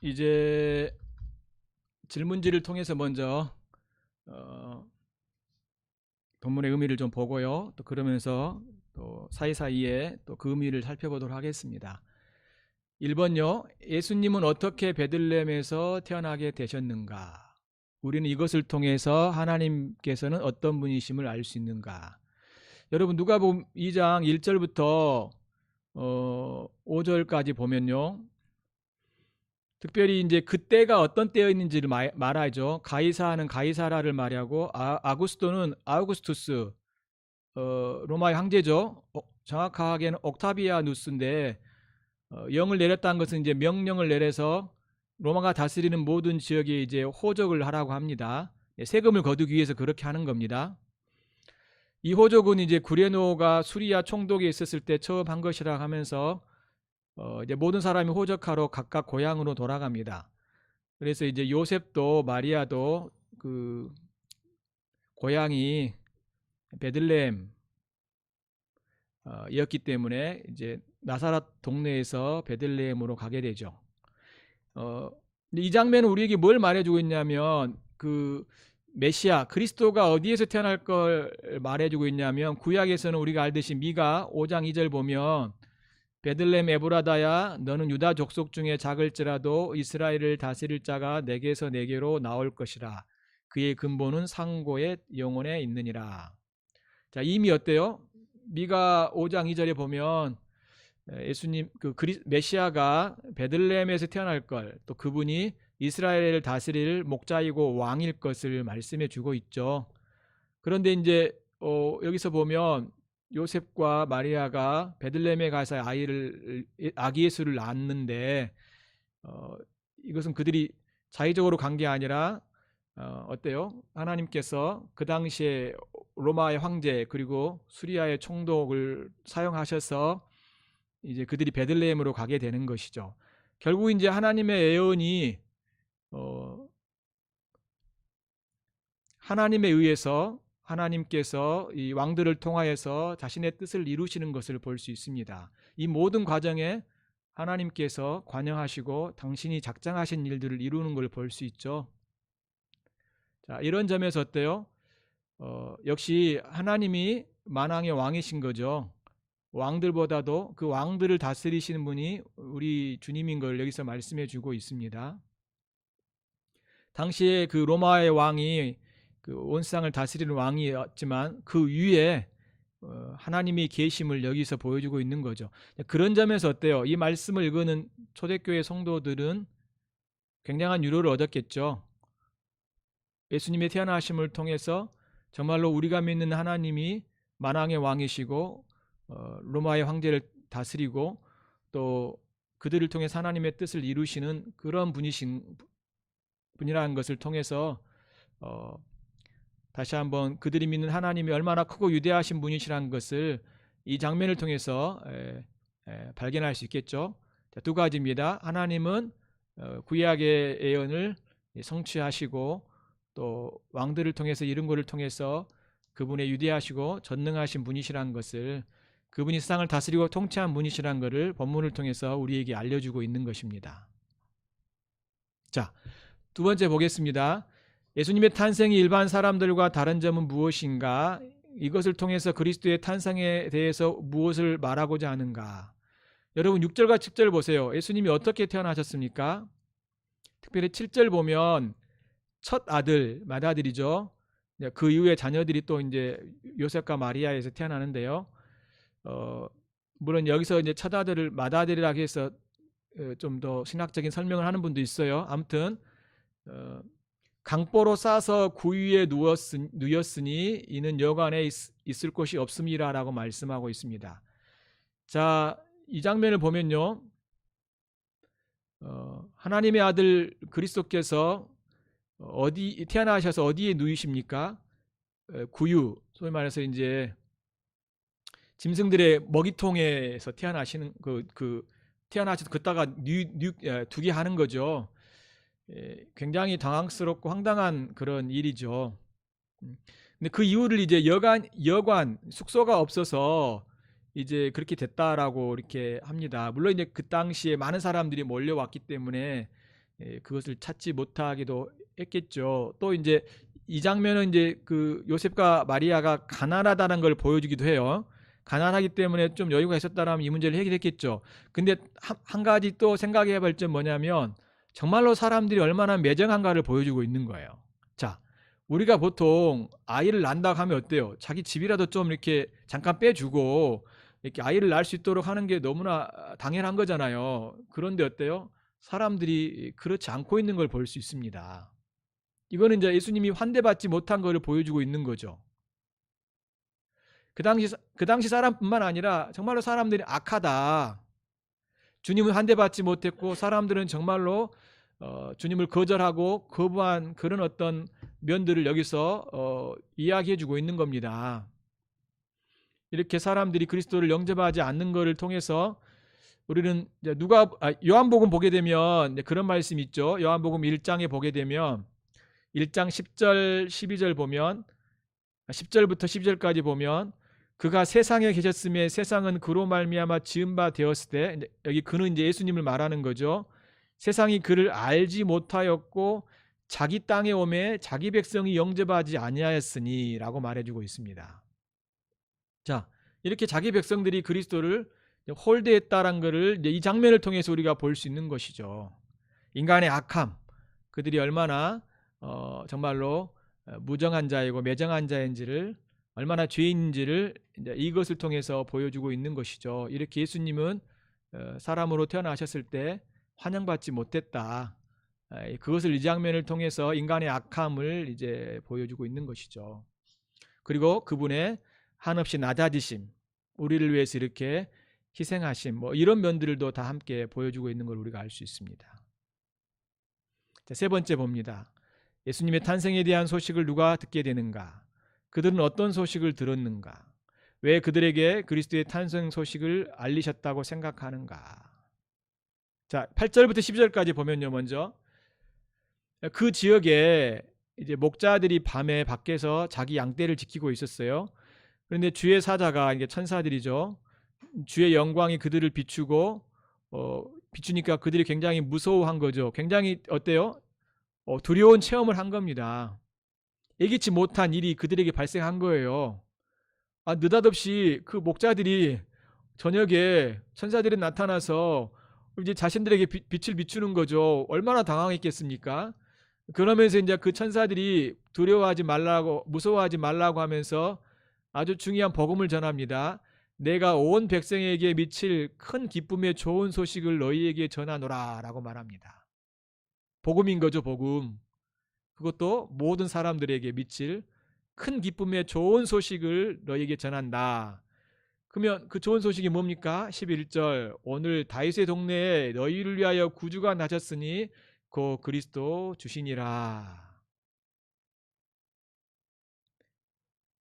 이제 질문지를 통해서 먼저 어, 본문의 의미를 좀 보고요. 또 그러면서 또 사이사이에 또 그 의미를 살펴보도록 하겠습니다. 1번요. 예수님은 어떻게 베들레헴에서 태어나게 되셨는가? 우리는 이것을 통해서 하나님께서는 어떤 분이심을 알 수 있는가? 여러분 누가복음 2장 1절부터 어, 5절까지 보면요. 특별히 이제 그때가 어떤 때였는지를 마- 말하죠. 가이사는 가이사라를 말하고 아, 아구스토는 아우구스투스 어, 로마의 황제죠. 어, 정확하게는 옥타비아누스인데 어, 영을 내렸다는 것은 이제 명령을 내려서 로마가 다스리는 모든 지역에 이제 호적을 하라고 합니다. 예, 세금을 거두기 위해서 그렇게 하는 겁니다. 이 호적은 이제 구레노가 수리아 총독에 있었을 때 처음 한 것이라 하면서 어, 이제 모든 사람이 호적하러 각각 고향으로 돌아갑니다. 그래서 이제 요셉도 마리아도 그 고향이 베들레헴 어, 이었기 때문에 이제 나사렛 동네에서 베들레헴으로 가게 되죠. 어, 이 장면은 우리에게 뭘 말해주고 있냐면 그 메시아 그리스도가 어디에서 태어날 걸 말해주고 있냐면 구약에서는 우리가 알듯이 미가 5장 2절 보면 베들레헴 에브라다야 너는 유다 족속 중에 작을지라도 이스라엘을 다스릴 자가 내게서 내게로 나올 것이라 그의 근본은 상고의 영혼에 있느니라. 자 이미 어때요? 미가 5장 2절에 보면 예수님 그 그리, 메시아가 베들레헴에서 태어날 걸 또 그분이 이스라엘을 다스릴 목자이고 왕일 것을 말씀해 주고 있죠. 그런데 이제 어, 여기서 보면 요셉과 마리아가 베들레헴에 가서 아이를 아기 예수를 낳았는데 어, 이것은 그들이 자의적으로 간 게 아니라 어, 어때요? 하나님께서 그 당시에 로마의 황제 그리고 수리아의 총독을 사용하셔서 이제 그들이 베들레헴으로 가게 되는 것이죠. 결국 이제 하나님의 예언이 어, 하나님에 의해서 하나님께서 이 왕들을 통하여서 자신의 뜻을 이루시는 것을 볼 수 있습니다. 이 모든 과정에 하나님께서 관여하시고 당신이 작정하신 일들을 이루는 걸 볼 수 있죠. 자, 이런 점에서 어때요? 어, 역시 하나님이 만왕의 왕이신 거죠. 왕들보다도 그 왕들을 다스리시는 분이 우리 주님인 걸 여기서 말씀해 주고 있습니다. 당시에 그 로마의 왕이 그온 세상을 다스리는 왕이었지만 그 위에 어, 하나님이 계심을 여기서 보여주고 있는 거죠. 그런 점에서 어때요? 이 말씀을 읽는 초대교회 성도들은 굉장한 유로를 얻었겠죠. 예수님의 태어나심을 통해서 정말로 우리가 믿는 하나님이 만왕의 왕이시고 어, 로마의 황제를 다스리고 또 그들을 통해 하나님의 뜻을 이루시는 그런 분이신 분이라는 것을 통해서 어, 다시 한번 그들이 믿는 하나님이 얼마나 크고 위대하신 분이시라는 것을 이 장면을 통해서 발견할 수 있겠죠. 자, 두 가지입니다. 하나님은 어, 구약의 예언을 성취하시고 또 왕들을 통해서 이룬 것을 통해서 그분의 위대하시고 전능하신 분이시라는 것을 그분이 세상을 다스리고 통치한 분이시라는 것을 본문을 통해서 우리에게 알려주고 있는 것입니다. 자, 두 번째 보겠습니다. 예수님의 탄생이 일반 사람들과 다른 점은 무엇인가? 이것을 통해서 그리스도의 탄생에 대해서 무엇을 말하고자 하는가? 여러분 6절과 7절 보세요. 예수님이 어떻게 태어나셨습니까? 특별히 7절 보면 첫 아들 맏아들이죠. 그 이후에 자녀들이 또 이제 요셉과 마리아에서 태어나는데요. 어, 물론 여기서 이제 첫 아들을 맏아들이라고 해서 어, 좀더 신학적인 설명을 하는 분도 있어요. 아무튼 어, 강보로 싸서 누웠으니, 누였으니 이는 여관에 있, 있을 곳이 없음이라라고 말씀하고 있습니다. 자, 이 장면을 보면요. 어, 하나님의 아들 그리스도께서 어디 태어나셔서 어디에 누이십니까? 구유, 소위 말해서 이제 짐승들의 먹이통에서 태어나시는 그, 그 태어나셔서 그따가 두게 하는 거죠. 예, 굉장히 당황스럽고 황당한 그런 일이죠. 음, 근데 그 이유를 이제 여관 여관 숙소가 없어서 이제 그렇게 됐다라고 이렇게 합니다. 물론 이제 그 당시에 많은 사람들이 몰려왔기 때문에 예, 그것을 찾지 못하기도 했겠죠. 또 이제 이 장면은 이제 그 요셉과 마리아가 가난하다는 걸 보여주기도 해요. 가난하기 때문에 좀 여유가 있었다라면 이 문제를 해결했겠죠. 근데 한, 한 가지 또 생각해 볼 점 뭐냐면 정말로 사람들이 얼마나 매정한가를 보여주고 있는 거예요. 자, 우리가 보통 아이를 낳는다고 하면 어때요? 자기 집이라도 좀 이렇게 잠깐 빼주고 이렇게 아이를 낳을 수 있도록 하는 게 너무나 당연한 거잖아요. 그런데 어때요? 사람들이 그렇지 않고 있는 걸 볼 수 있습니다. 이거는 이제 예수님이 환대받지 못한 것을 보여주고 있는 거죠. 그 당시 그 당시 사람뿐만 아니라 정말로 사람들이 악하다. 주님은 환대받지 못했고 사람들은 정말로 어, 주님을 거절하고 거부한 그런 어떤 면들을 여기서 어, 이야기해주고 있는 겁니다. 이렇게 사람들이 그리스도를 영접하지 않는 것을 통해서 우리는 누가 아, 요한복음 보게 되면 그런 말씀이 있죠. 요한복음 1장에 보게 되면 1장 10절 12절 보면 10절부터 12절까지 보면 그가 세상에 계셨음에 세상은 그로 말미암아 지은 바 되었을 때 여기 그는 이제 예수님을 말하는 거죠. 세상이 그를 알지 못하였고 자기 땅에 오매 자기 백성이 영접하지 아니하였으니라고 말해주고 있습니다. 자 이렇게 자기 백성들이 그리스도를 홀대했다란 것을 이 장면을 통해서 우리가 볼 수 있는 것이죠. 인간의 악함, 그들이 얼마나 어, 정말로 무정한 자이고 매정한 자인지를 얼마나 죄인인지를 이것을 통해서 보여주고 있는 것이죠. 이렇게 예수님은 어, 사람으로 태어나셨을 때 환영받지 못했다. 그것을 이 장면을 통해서 인간의 악함을 이제 보여주고 있는 것이죠. 그리고 그분의 한없이 낮아지심, 우리를 위해서 이렇게 희생하심, 뭐 이런 면들도 다 함께 보여주고 있는 걸 우리가 알 수 있습니다. 자, 세 번째 봅니다. 예수님의 탄생에 대한 소식을 누가 듣게 되는가? 그들은 어떤 소식을 들었는가? 왜 그들에게 그리스도의 탄생 소식을 알리셨다고 생각하는가? 자, 8절부터 10절까지 보면요, 먼저 그 지역에 이제 목자들이 밤에 밖에서 자기 양떼를 지키고 있었어요. 그런데 주의 사자가 이게 천사들이죠. 주의 영광이 그들을 비추고 어, 비추니까 그들이 굉장히 무서워한 거죠. 굉장히 어때요? 어, 두려운 체험을 한 겁니다. 예기치 못한 일이 그들에게 발생한 거예요. 아, 느닷없이 그 목자들이 저녁에 천사들이 나타나서 이제 자신들에게 빛을 비추는 거죠. 얼마나 당황했겠습니까? 그러면서 이제 그 천사들이 두려워하지 말라고 무서워하지 말라고 하면서 아주 중요한 복음을 전합니다. 내가 온 백성에게 미칠 큰 기쁨의 좋은 소식을 너희에게 전하노라라고 말합니다. 복음인 거죠, 복음. 그것도 모든 사람들에게 미칠 큰 기쁨의 좋은 소식을 너희에게 전한다. 그러면 그 좋은 소식이 뭡니까? 11절 오늘 다윗의 동네에 너희를 위하여 구주가 나셨으니 그 그리스도 주시니라.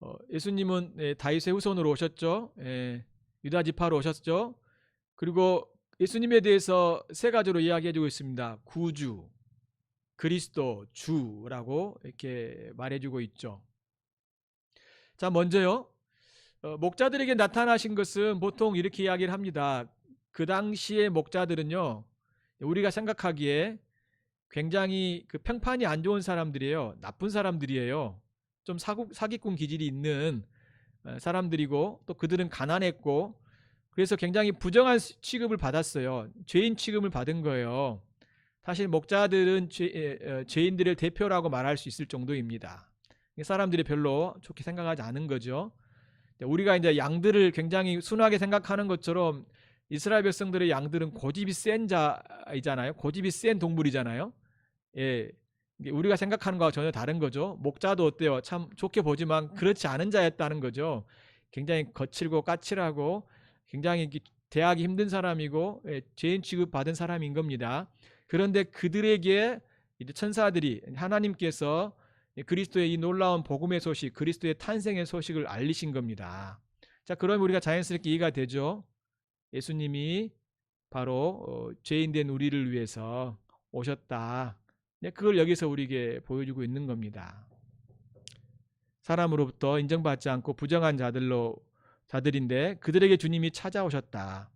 어, 예수님은 예, 다윗의 후손으로 오셨죠. 예, 유다 지파로 오셨죠. 그리고 예수님에 대해서 세 가지로 이야기해주고 있습니다. 구주, 그리스도, 주라고 이렇게 말해주고 있죠. 자, 먼저요. 어, 목자들에게 나타나신 것은 보통 이렇게 이야기를 합니다. 그 당시의 목자들은요, 우리가 생각하기에 굉장히 그 평판이 안 좋은 사람들이에요. 나쁜 사람들이에요. 좀 사기꾼 기질이 있는 어, 사람들이고 또 그들은 가난했고 그래서 굉장히 부정한 취급을 받았어요. 죄인 취급을 받은 거예요. 사실 목자들은 죄, 어, 죄인들의 대표라고 말할 수 있을 정도입니다. 사람들이 별로 좋게 생각하지 않은 거죠. 우리가 이제 양들을 굉장히 순하게 생각하는 것처럼 이스라엘 백성들의 양들은 고집이 센 자이잖아요. 고집이 센 동물이잖아요. 예, 우리가 생각하는 거와 전혀 다른 거죠. 목자도 어때요? 참 좋게 보지만 그렇지 않은 자였다는 거죠. 굉장히 거칠고 까칠하고 굉장히 대하기 힘든 사람이고 예, 죄인 취급 받은 사람인 겁니다. 그런데 그들에게 이제 천사들이 하나님께서 그리스도의 이 놀라운 복음의 소식, 그리스도의 탄생의 소식을 알리신 겁니다. 자, 그럼 우리가 자연스럽게 이해가 되죠. 예수님이 바로 어, 죄인된 우리를 위해서 오셨다. 네, 그걸 여기서 우리에게 보여주고 있는 겁니다. 사람으로부터 인정받지 않고 부정한 자들로 자들인데 그들에게 주님이 찾아오셨다.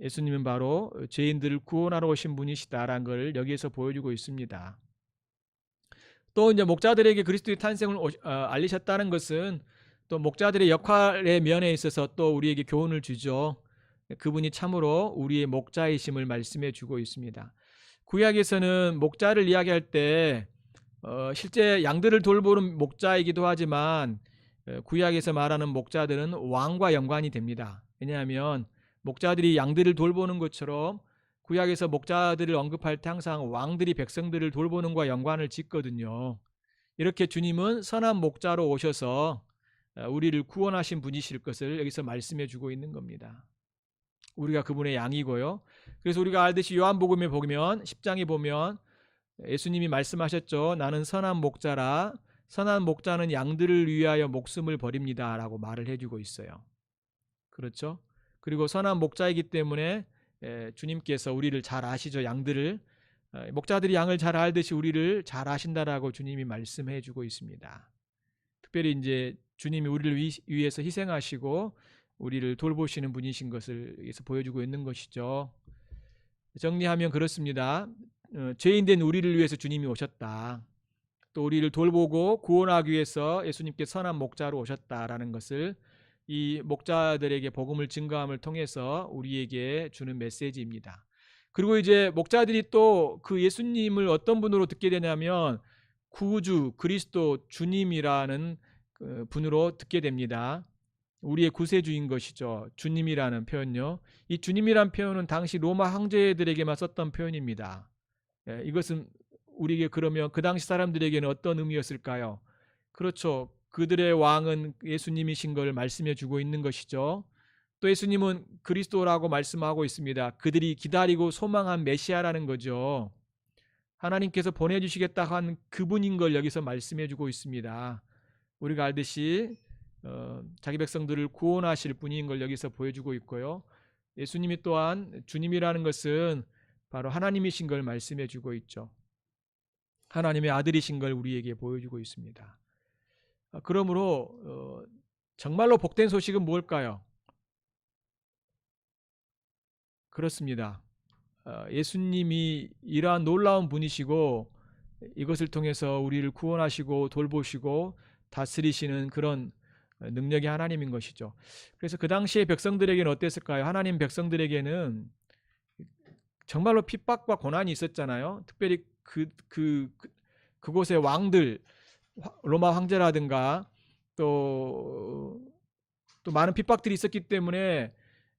예수님은 바로 죄인들을 구원하러 오신 분이시다라는 걸 여기에서 보여주고 있습니다. 또 이제 목자들에게 그리스도의 탄생을 오- 어, 알리셨다는 것은 또 목자들의 역할의 면에 있어서 또 우리에게 교훈을 주죠. 그분이 참으로 우리의 목자이심을 말씀해 주고 있습니다. 구약에서는 목자를 이야기할 때 어, 실제 양들을 돌보는 목자이기도 하지만 어, 구약에서 말하는 목자들은 왕과 연관이 됩니다. 왜냐하면 목자들이 양들을 돌보는 것처럼 구약에서 목자들을 언급할 때 항상 왕들이 백성들을 돌보는 과 연관을 짓거든요. 이렇게 주님은 선한 목자로 오셔서 어, 우리를 구원하신 분이실 것을 여기서 말씀해 주고 있는 겁니다. 우리가 그분의 양이고요. 그래서 우리가 알듯이 요한복음에 보면 10장에 보면 예수님이 말씀하셨죠. 나는 선한 목자라 선한 목자는 양들을 위하여 목숨을 버립니다라고 말을 해주고 있어요. 그렇죠? 그리고 선한 목자이기 때문에 에, 주님께서 우리를 잘 아시죠. 양들을 어, 목자들이 양을 잘 알듯이 우리를 잘 아신다라고 주님이 말씀해 주고 있습니다. 특별히 이제 주님이 우리를 위, 위해서 희생하시고 우리를 돌보시는 분이신 것을 여기서 보여주고 있는 것이죠. 정리하면 그렇습니다. 어, 죄인 된 우리를 위해서 주님이 오셨다. 또 우리를 돌보고 구원하기 위해서 예수님께 선한 목자로 오셨다라는 것을 이 목자들에게 복음을 증거함을 통해서 우리에게 주는 메시지입니다. 그리고 이제 목자들이 또 그 예수님을 어떤 분으로 듣게 되냐면 구주 그리스도 주님이라는 그 분으로 듣게 됩니다. 우리의 구세주인 것이죠. 주님이라는 표현요. 이 주님이란 표현은 당시 로마 황제들에게만 썼던 표현입니다. 예, 이것은 우리에게 그러면 그 당시 사람들에게는 어떤 의미였을까요? 그렇죠. 그들의 왕은 예수님이신 걸 말씀해 주고 있는 것이죠. 또 예수님은 그리스도라고 말씀하고 있습니다. 그들이 기다리고 소망한 메시아라는 거죠. 하나님께서 보내주시겠다 한 그분인 걸 여기서 말씀해 주고 있습니다. 우리가 알듯이 어, 자기 백성들을 구원하실 분인 걸 여기서 보여주고 있고요. 예수님이 또한 주님이라는 것은 바로 하나님이신 걸 말씀해 주고 있죠. 하나님의 아들이신 걸 우리에게 보여주고 있습니다. 아, 그러므로 어, 정말로 복된 소식은 무엇일까요? 그렇습니다. 어, 예수님이 이러한 놀라운 분이시고 이것을 통해서 우리를 구원하시고 돌보시고 다스리시는 그런 능력이 하나님인 것이죠. 그래서 그 당시의 백성들에게는 어땠을까요? 하나님 백성들에게는 정말로 핍박과 고난이 있었잖아요. 특별히 그, 그, 그 그곳의 왕들 로마 황제라든가 또, 또 많은 핍박들이 있었기 때문에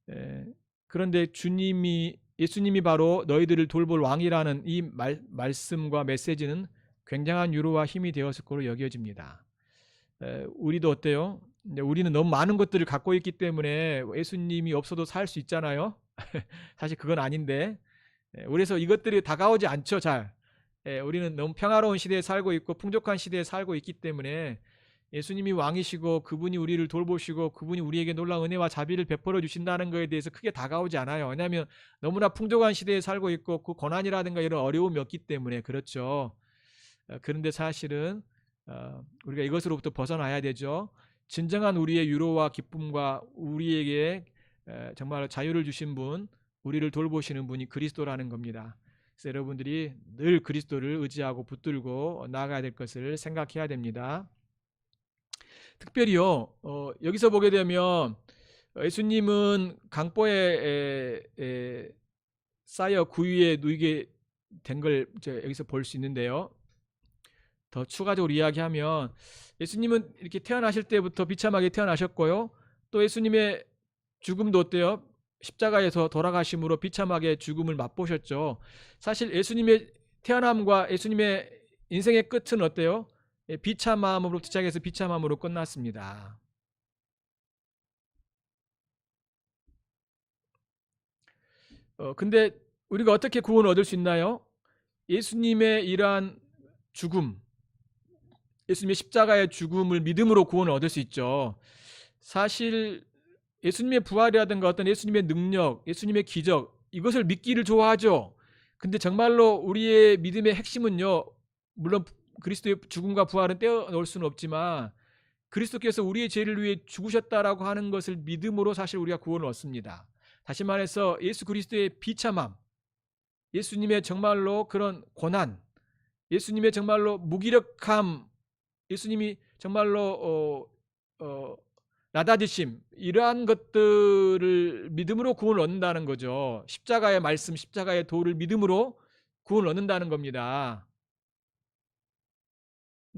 에, 그런데 주님이 예수님이 바로 너희들을 돌볼 왕이라는 이 말, 말씀과 메시지는 굉장한 유로와 힘이 되었을 거로 여겨집니다. 에, 우리도 어때요? 우리는 너무 많은 것들을 갖고 있기 때문에 예수님이 없어도 살 수 있잖아요. 사실 그건 아닌데 에, 그래서 이것들이 다가오지 않죠. 잘 예, 우리는 너무 평화로운 시대에 살고 있고 풍족한 시대에 살고 있기 때문에 예수님이 왕이시고 그분이 우리를 돌보시고 그분이 우리에게 놀라운 은혜와 자비를 베풀어 주신다는 것에 대해서 크게 다가오지 않아요. 왜냐하면 너무나 풍족한 시대에 살고 있고 그 고난이라든가 이런 어려움이 없기 때문에 그렇죠. 어, 그런데 사실은 어, 우리가 이것으로부터 벗어나야 되죠. 진정한 우리의 유로와 기쁨과 우리에게 에, 정말 자유를 주신 분, 우리를 돌보시는 분이 그리스도라는 겁니다. 그래서 여러분들이 늘 그리스도를 의지하고 붙들고 나아가야 될 것을 생각해야 됩니다. 특별히요, 어, 여기서 보게 되면 예수님은 강보에 에, 에, 쌓여 구유에 누이게 된 걸 여기서 볼 수 있는데요. 더 추가적으로 이야기하면 예수님은 이렇게 태어나실 때부터 비참하게 태어나셨고요. 또 예수님의 죽음도 어때요? 십자가에서 돌아가심으로 비참하게 죽음을 맛보셨죠. 사실 예수님의 태어남과 예수님의 인생의 끝은 어때요? 예, 비참함으로 시작해서 비참함으로 끝났습니다. 어, 근데 우리가 어떻게 구원을 얻을 수 있나요? 예수님의 이러한 죽음, 예수님의 십자가의 죽음을 믿음으로 구원을 얻을 수 있죠. 사실 예수님의 부활이라든가 어떤 예수님의 능력, 예수님의 기적 이것을 믿기를 좋아하죠. 근데 정말로 우리의 믿음의 핵심은요. 물론 그리스도의 죽음과 부활은 떼어놓을 수는 없지만 그리스도께서 우리의 죄를 위해 죽으셨다라고 하는 것을 믿음으로 사실 우리가 구원을 얻습니다. 다시 말해서 예수 그리스도의 비참함, 예수님의 정말로 그런 고난, 예수님의 정말로 무기력함, 예수님이 정말로 어, 어, 나다지심 이러한 것들을 믿음으로 구원을 얻는다는 거죠. 십자가의 말씀, 십자가의 도를 믿음으로 구원을 얻는다는 겁니다.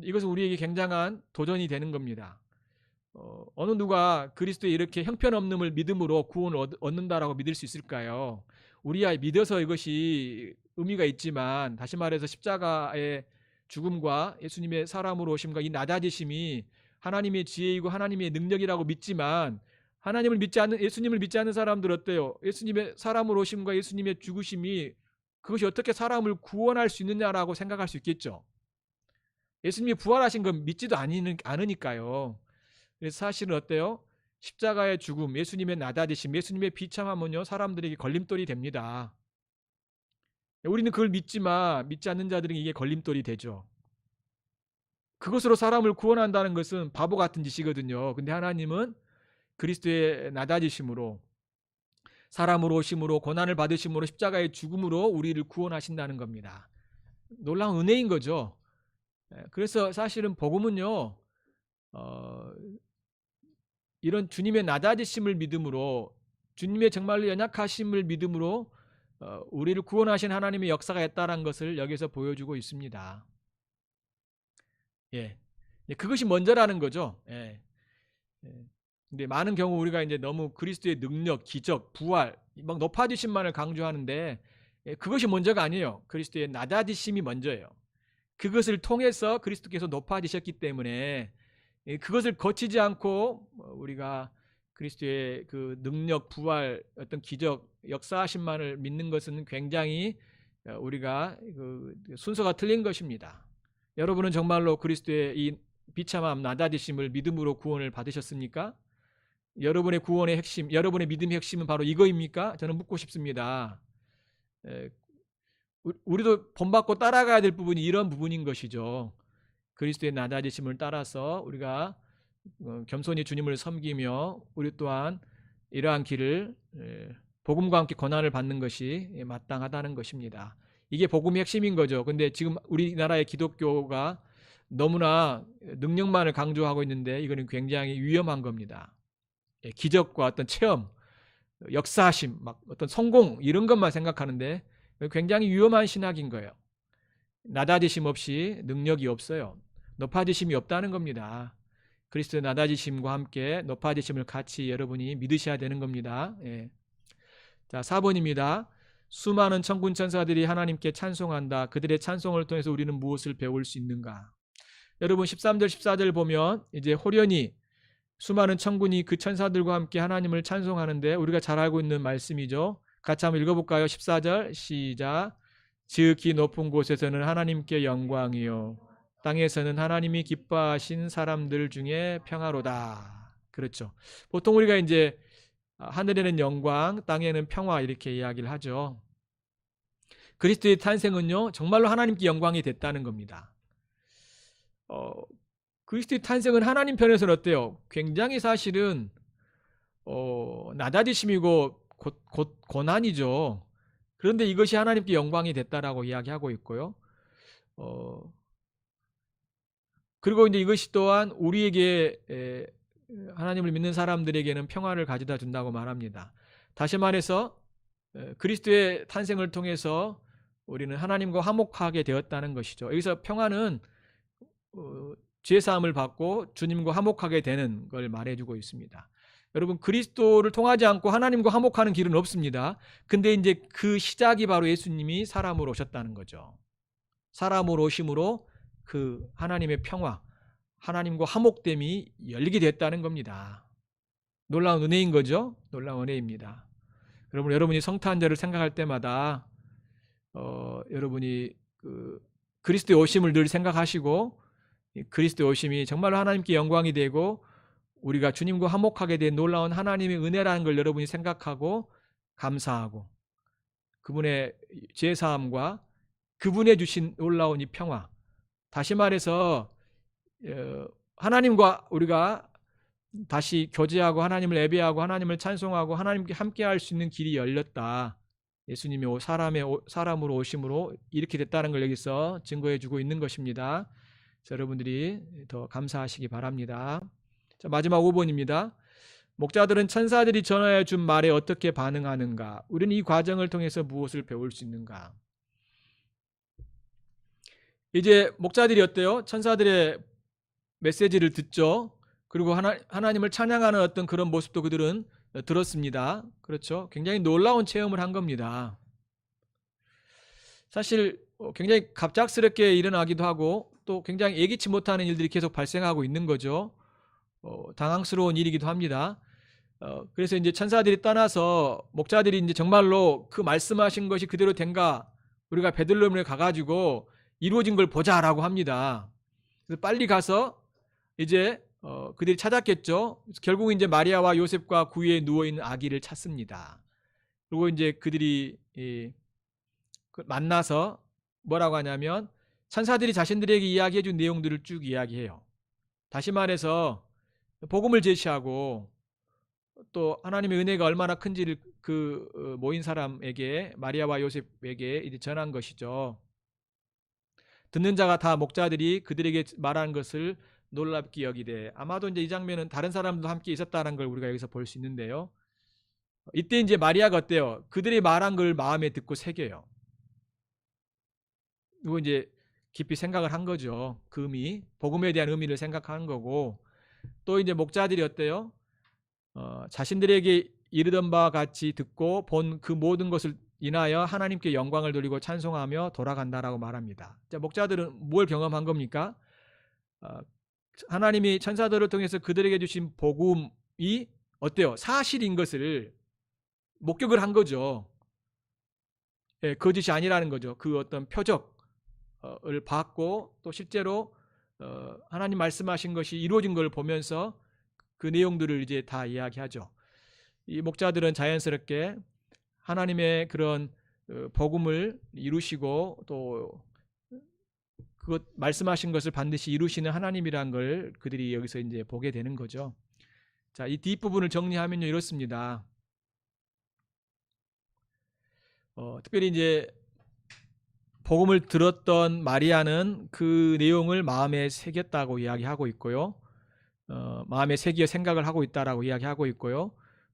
이것은 우리에게 굉장한 도전이 되는 겁니다. 어, 어느 누가 그리스도의 이렇게 형편없음을 믿음으로 구원을 얻, 얻는다라고 믿을 수 있을까요? 우리야 믿어서 이것이 의미가 있지만 다시 말해서 십자가의 죽음과 예수님의 사람으로 오심과 이 낮아지심이 하나님의 지혜이고 하나님의 능력이라고 믿지만 하나님을 믿지 않는 예수님을 믿지 않는 사람들 어때요? 예수님의 사람으로 오심과 예수님의 죽으심이 그것이 어떻게 사람을 구원할 수 있느냐라고 생각할 수 있겠죠. 예수님이 부활하신 건 믿지도 않으니- 않으니까요. 사실은 어때요? 십자가의 죽음, 예수님의 나다지심, 예수님의 비참함은요 사람들에게 걸림돌이 됩니다. 우리는 그걸 믿지만 믿지 않는 자들에게 이게 걸림돌이 되죠. 그것으로 사람을 구원한다는 것은 바보 같은 짓이거든요. 근데 하나님은 그리스도의 나다지심으로 사람으로 오심으로 고난을 받으심으로 십자가의 죽음으로 우리를 구원하신다는 겁니다. 놀라운 은혜인 거죠. 예, 그래서 사실은 복음은요. 어, 이런 주님의 낮아지심을 믿음으로 주님의 정말로 연약하심을 믿음으로 어, 우리를 구원하신 하나님의 역사가 있다는 것을 여기서 보여주고 있습니다. 예, 예, 그것이 먼저라는 거죠. 예. 예. 근데 많은 경우 우리가 이제 너무 그리스도의 능력, 기적, 부활, 막 높아지심만을 강조하는데 예, 그것이 먼저가 아니에요. 그리스도의 낮아지심이 먼저예요. 그것을 통해서 그리스도께서 높아지셨기 때문에 예, 그것을 거치지 않고 뭐 우리가 그리스도의 그 능력, 부활, 어떤 기적, 역사하심만을 믿는 것은 굉장히 어, 우리가 그 순서가 틀린 것입니다. 여러분은 정말로 그리스도의 이 비참함, 나다지심을 믿음으로 구원을 받으셨습니까? 여러분의 구원의 핵심, 여러분의 믿음의 핵심은 바로 이거입니까? 저는 묻고 싶습니다. 우리도 본받고 따라가야 될 부분이 이런 부분인 것이죠. 그리스도의 낮아지심을 따라서 우리가 어, 겸손히 주님을 섬기며 우리 또한 이러한 길을 에, 복음과 함께 권한을 받는 것이 예, 마땅하다는 것입니다. 이게 복음의 핵심인 거죠. 근데 지금 우리나라의 기독교가 너무나 능력만을 강조하고 있는데 이거는 굉장히 위험한 겁니다. 예, 기적과 어떤 체험, 역사하심, 막 어떤 성공 이런 것만 생각하는데 굉장히 위험한 신학인 거예요. 나다지심 없이 능력이 없어요. 높아지심이 없다는 겁니다. 그리스도의 나다지심과 함께 높아지심을 같이 여러분이 믿으셔야 되는 겁니다. 예. 자, 4번입니다. 수많은 천군 천사들이 하나님께 찬송한다. 그들의 찬송을 통해서 우리는 무엇을 배울 수 있는가? 여러분 13절 14절 보면 이제 호련히 수많은 천군이 그 천사들과 함께 하나님을 찬송하는데 우리가 잘 알고 있는 말씀이죠. 같이 한번 읽어볼까요? 14절 시작. 지극히 높은 곳에서는 하나님께 영광이요. 땅에서는 하나님이 기뻐하신 사람들 중에 평화로다. 그렇죠. 보통 우리가 이제 하늘에는 영광, 땅에는 평화 이렇게 이야기를 하죠. 그리스도의 탄생은요, 정말로 하나님께 영광이 됐다는 겁니다. 어, 그리스도의 탄생은 하나님 편에서는 어때요? 굉장히 사실은 어, 나다지심이고 곧, 곧 고난이죠. 그런데 이것이 하나님께 영광이 됐다라고 이야기하고 있고요. 어, 그리고 이제 이것이 또한 우리에게 에, 하나님을 믿는 사람들에게는 평화를 가져다 준다고 말합니다. 다시 말해서 에, 그리스도의 탄생을 통해서 우리는 하나님과 화목하게 되었다는 것이죠. 여기서 평화는 어, 죄 사함을 받고 주님과 화목하게 되는 걸 말해주고 있습니다. 여러분 그리스도를 통하지 않고 하나님과 화목하는 길은 없습니다. 근데 이제 그 시작이 바로 예수님이 사람으로 오셨다는 거죠. 사람으로 오심으로 그 하나님의 평화, 하나님과 화목됨이 열리게 됐다는 겁니다. 놀라운 은혜인 거죠. 놀라운 은혜입니다. 여러분 여러분이 성탄절을 생각할 때마다 어, 여러분이 그 그리스도의 오심을 늘 생각하시고 이 그리스도의 오심이 정말로 하나님께 영광이 되고 우리가 주님과 화목하게 된 놀라운 하나님의 은혜라는 걸 여러분이 생각하고 감사하고 그분의 죄 사함과 그분의 주신 놀라운 이 평화 다시 말해서 어, 하나님과 우리가 다시 교제하고 하나님을 예배하고 하나님을 찬송하고 하나님께 함께 할 수 있는 길이 열렸다. 예수님이 오- 사람의 오- 사람으로 오심으로 이렇게 됐다는 걸 여기서 증거해 주고 있는 것입니다. 여러분들이 더 감사하시기 바랍니다. 자, 마지막 5번입니다. 목자들은 천사들이 전하여 준 말에 어떻게 반응하는가? 우리는 이 과정을 통해서 무엇을 배울 수 있는가? 이제 목자들이 어때요? 천사들의 메시지를 듣죠. 그리고 하나, 하나님을 찬양하는 어떤 그런 모습도 그들은 들었습니다. 그렇죠? 굉장히 놀라운 체험을 한 겁니다. 사실 어, 굉장히 갑작스럽게 일어나기도 하고 또 굉장히 예기치 못하는 일들이 계속 발생하고 있는 거죠. 어, 당황스러운 일이기도 합니다. 어, 그래서 이제 천사들이 떠나서 목자들이 이제 정말로 그 말씀하신 것이 그대로 된가 우리가 베들레헴에 가가지고 이루어진 걸 보자라고 합니다. 그래서 빨리 가서 이제 어, 그들이 찾았겠죠. 결국 이제 마리아와 요셉과 구유에 누워 있는 아기를 찾습니다. 그리고 이제 그들이 이, 그 만나서 뭐라고 하냐면 천사들이 자신들에게 이야기해 준 내용들을 쭉 이야기해요. 다시 말해서 복음을 제시하고 또 하나님의 은혜가 얼마나 큰지를 그 어, 모인 사람에게 마리아와 요셉에게 이제 전한 것이죠. 듣는 자가 다 목자들이 그들에게 말한 것을 놀랍게 여기되 아마도 이제 이 장면은 다른 사람도 함께 있었다는 걸 우리가 여기서 볼 수 있는데요. 이때 이제 마리아가 어때요? 그들이 말한 걸 마음에 듣고 새겨요. 그리고 이제 깊이 생각을 한 거죠. 그 의미, 복음에 대한 의미를 생각하는 거고 또 이제 목자들이 어때요? 어, 자신들에게 이르던 바와 같이 듣고 본 그 모든 것을 인하여 하나님께 영광을 돌리고 찬송하며 돌아간다라고 말합니다. 자, 목자들은 뭘 경험한 겁니까? 어, 하나님이 천사들을 통해서 그들에게 주신 복음이 어때요? 사실인 것을 목격을 한 거죠. 예, 거짓이 아니라는 거죠. 그 어떤 표적을 받고 또 실제로 어, 하나님 말씀하신 것이 이루어진 걸 보면서 그 내용들을 이제 다 이야기하죠. 이 목자들은 자연스럽게 하나님의 그런 어, 복음을 이루시고 또 그것 말씀하신 것을 반드시 이루시는 하나님이란 걸 그들이 여기서 이제 보게 되는 거죠. 자, 이 뒷부분을 정리하면요 이렇습니다. 어, 특별히 이제 복음을 들었던 마리아는 그 내용을 마음에 새겼다고 이야기하고 있고요. 어, 마음에 새겨 생각을 하고 있다라고 이야기하고 있고요.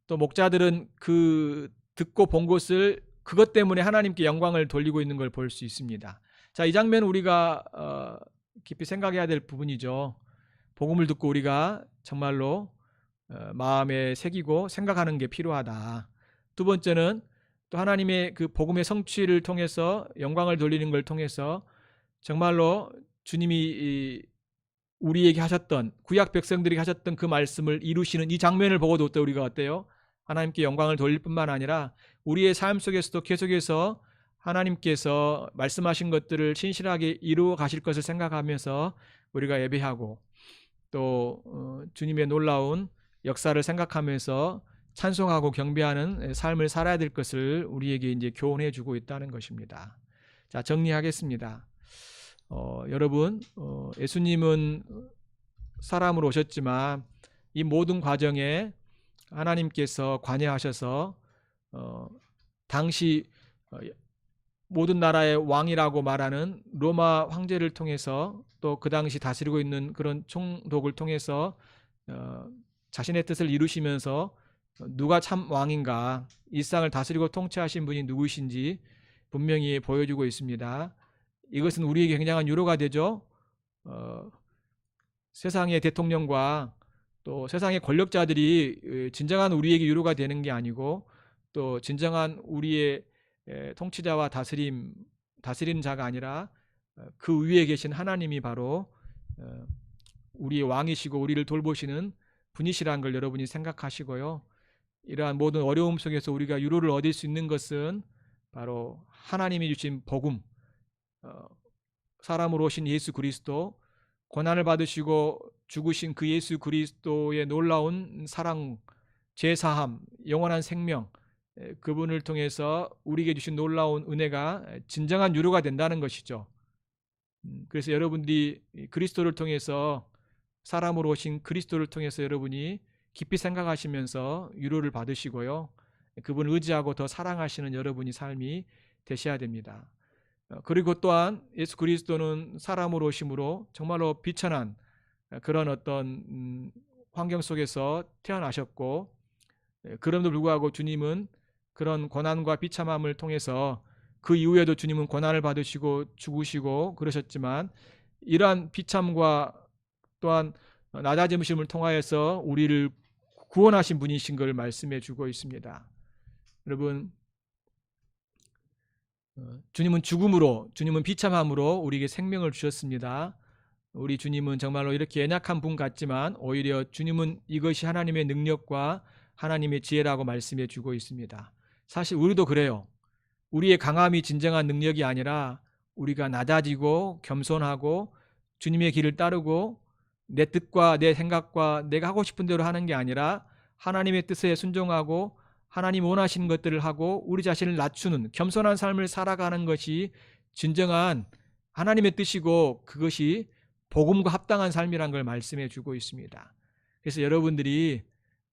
또 목자들은 그 듣고 본 것을 그것 때문에 하나님께 영광을 돌리고 있는 걸 볼 수 있습니다. 자, 이 장면 우리가 어, 깊이 생각해야 될 부분이죠. 복음을 듣고 우리가 정말로 어, 마음에 새기고 생각하는 게 필요하다. 두 번째는 또 하나님의 그 복음의 성취를 통해서 영광을 돌리는 걸 통해서 정말로 주님이 이 우리에게 하셨던 구약 백성들이 하셨던 그 말씀을 이루시는 이 장면을 보고도 또 우리가 어때요? 하나님께 영광을 돌릴 뿐만 아니라 우리의 삶 속에서도 계속해서 하나님께서 말씀하신 것들을 신실하게 이루어 가실 것을 생각하면서 우리가 예배하고 또 어, 주님의 놀라운 역사를 생각하면서 찬송하고 경배하는 삶을 살아야 될 것을 우리에게 이제 교훈해 주고 있다는 것입니다. 자, 정리하겠습니다. 어, 여러분, 어, 예수님은 사람으로 오셨지만 이 모든 과정에 하나님께서 관여하셔서 어, 당시 어, 모든 나라의 왕이라고 말하는 로마 황제를 통해서 또 그 당시 다스리고 있는 그런 총독을 통해서 어, 자신의 뜻을 이루시면서 누가 참 왕인가 이 세상을 다스리고 통치하신 분이 누구신지 분명히 보여주고 있습니다. 이것은 우리에게 굉장한 유로가 되죠. 어, 세상의 대통령과 또 세상의 권력자들이 에, 진정한 우리에게 유로가 되는 게 아니고 또 진정한 우리의 에, 통치자와 다스림 다스리는 자가 아니라 어, 그 위에 계신 하나님이 바로 어, 우리의 왕이시고 우리를 돌보시는 분이시라는 걸 여러분이 생각하시고요. 이러한 모든 어려움 속에서 우리가 유로를 얻을 수 있는 것은 바로 하나님이 주신 복음, 어, 사람으로 오신 예수 그리스도, 고난을 받으시고 죽으신 그 예수 그리스도의 놀라운 사랑, 제사함, 영원한 생명, 에, 그분을 통해서 우리에게 주신 놀라운 은혜가 진정한 유로가 된다는 것이죠. 음, 그래서 여러분들이 이 그리스도를 통해서 사람으로 오신 그리스도를 통해서 여러분이 깊이 생각하시면서 위로를 받으시고요. 그분을 의지하고 더 사랑하시는 여러분이 삶이 되셔야 됩니다. 어, 그리고 또한 예수 그리스도는 사람으로 오심으로 정말로 비천한 그런 어떤 음, 환경 속에서 태어나셨고 예, 그럼에도 불구하고 주님은 그런 고난과 비참함을 통해서 그 이후에도 주님은 고난을 받으시고 죽으시고 그러셨지만 이러한 비참과 또한 낮아짐을 통하여서 우리를 구원하신 분이신 걸 말씀해 주고 있습니다. 여러분 어, 주님은 죽음으로 주님은 비참함으로 우리에게 생명을 주셨습니다. 우리 주님은 정말로 이렇게 연약한 분 같지만 오히려 주님은 이것이 하나님의 능력과 하나님의 지혜라고 말씀해 주고 있습니다. 사실 우리도 그래요. 우리의 강함이 진정한 능력이 아니라 우리가 낮아지고 겸손하고 주님의 길을 따르고 내 뜻과 내 생각과 내가 하고 싶은 대로 하는 게 아니라 하나님의 뜻에 순종하고 하나님 원하시는 것들을 하고 우리 자신을 낮추는 겸손한 삶을 살아가는 것이 진정한 하나님의 뜻이고 그것이 복음과 합당한 삶이란 걸 말씀해 주고 있습니다. 그래서 여러분들이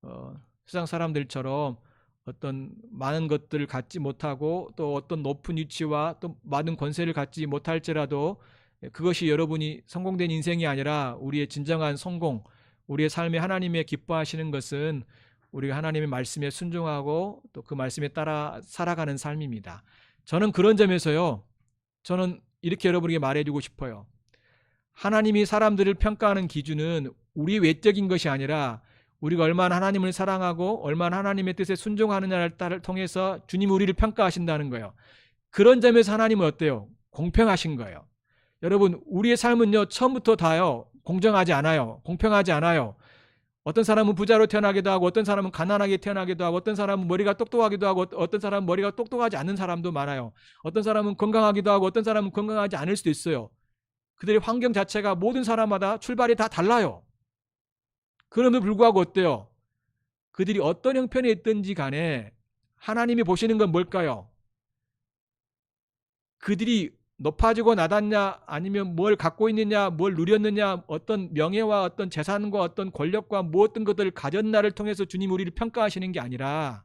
어, 세상 사람들처럼 어떤 많은 것들을 갖지 못하고 또 어떤 높은 위치와 또 많은 권세를 갖지 못할지라도 그것이 여러분이 성공된 인생이 아니라 우리의 진정한 성공, 우리의 삶에 하나님의 기뻐하시는 것은 우리가 하나님의 말씀에 순종하고 또 그 말씀에 따라 살아가는 삶입니다. 저는 그런 점에서요. 저는 이렇게 여러분에게 말해주고 싶어요. 하나님이 사람들을 평가하는 기준은 우리 외적인 것이 아니라 우리가 얼마나 하나님을 사랑하고 얼마나 하나님의 뜻에 순종하느냐를 통해서 주님 우리를 평가하신다는 거예요. 그런 점에서 하나님은 어때요? 공평하신 거예요. 여러분, 우리의 삶은요, 처음부터 다요, 공정하지 않아요. 공평하지 않아요. 어떤 사람은 부자로 태어나기도 하고, 어떤 사람은 가난하게 태어나기도 하고, 어떤 사람은 머리가 똑똑하기도 하고, 어떤 사람은 머리가 똑똑하지 않은 사람도 많아요. 어떤 사람은 건강하기도 하고, 어떤 사람은 건강하지 않을 수도 있어요. 그들의 환경 자체가 모든 사람마다 출발이 다 달라요. 그럼에도 불구하고 어때요? 그들이 어떤 형편에 있든지 간에 하나님이 보시는 건 뭘까요? 그들이 높아지고 낮았냐 아니면 뭘 갖고 있느냐 뭘 누렸느냐 어떤 명예와 어떤 재산과 어떤 권력과 무엇든 것들을 가졌나를 통해서 주님 우리를 평가하시는 게 아니라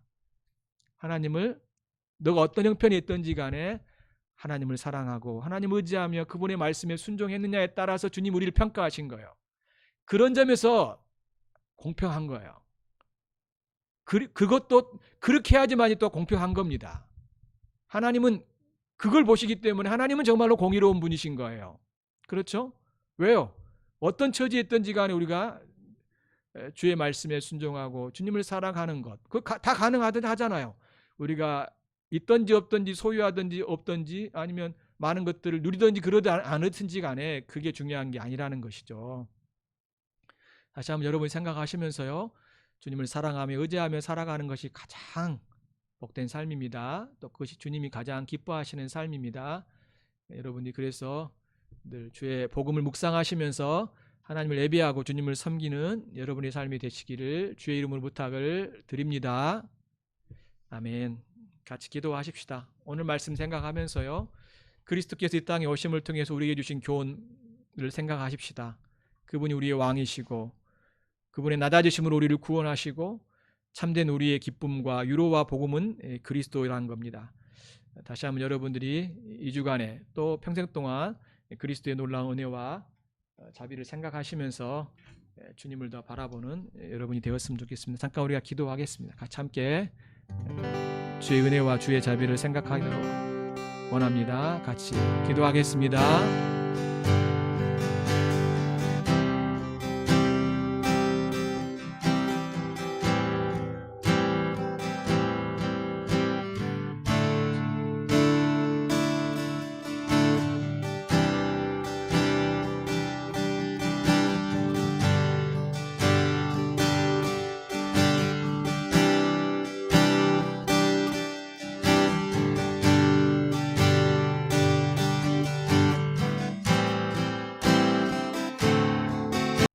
하나님을 너가 어떤 형편에 있든지 간에 하나님을 사랑하고 하나님 의지하며 그분의 말씀에 순종했느냐에 따라서 주님 우리를 평가하신 거예요. 그런 점에서 공평한 거예요. 그, 그것도 그렇게 해야지만이 또 공평한 겁니다. 하나님은 그걸 보시기 때문에 하나님은 정말로 공의로운 분이신 거예요. 그렇죠? 왜요? 어떤 처지에 있든지 간에 우리가 주의 말씀에 순종하고 주님을 사랑하는 것, 그다 가능하잖아요. 우리가 있든지 없든지 소유하든지 없든지 아니면 많은 것들을 누리든지 그러지 않든지 간에 그게 중요한 게 아니라는 것이죠. 다시 한번 여러분이 생각하시면서요. 주님을 사랑하며 의지하며 살아가는 것이 가장 복된 삶입니다. 또 그것이 주님이 가장 기뻐하시는 삶입니다. 여러분이 그래서 늘 주의 복음을 묵상하시면서 하나님을 예배하고 주님을 섬기는 여러분의 삶이 되시기를 주의 이름으로 부탁을 드립니다. 아멘. 같이 기도하십시다. 오늘 말씀 생각하면서요. 그리스도께서 이 땅에 오심을 통해서 우리에게 주신 교훈을 생각하십시다. 그분이 우리의 왕이시고 그분의 낮아지심으로 우리를 구원하시고 참된 우리의 기쁨과 유로와 복음은 그리스도라는 겁니다. 다시 한번 여러분들이 이 주간에 또 평생 동안 그리스도의 놀라운 은혜와 자비를 생각하시면서 주님을 더 바라보는 여러분이 되었으면 좋겠습니다. 잠깐 우리가 기도하겠습니다. 같이 함께 주의 은혜와 주의 자비를 생각하기로 원합니다. 같이 기도하겠습니다.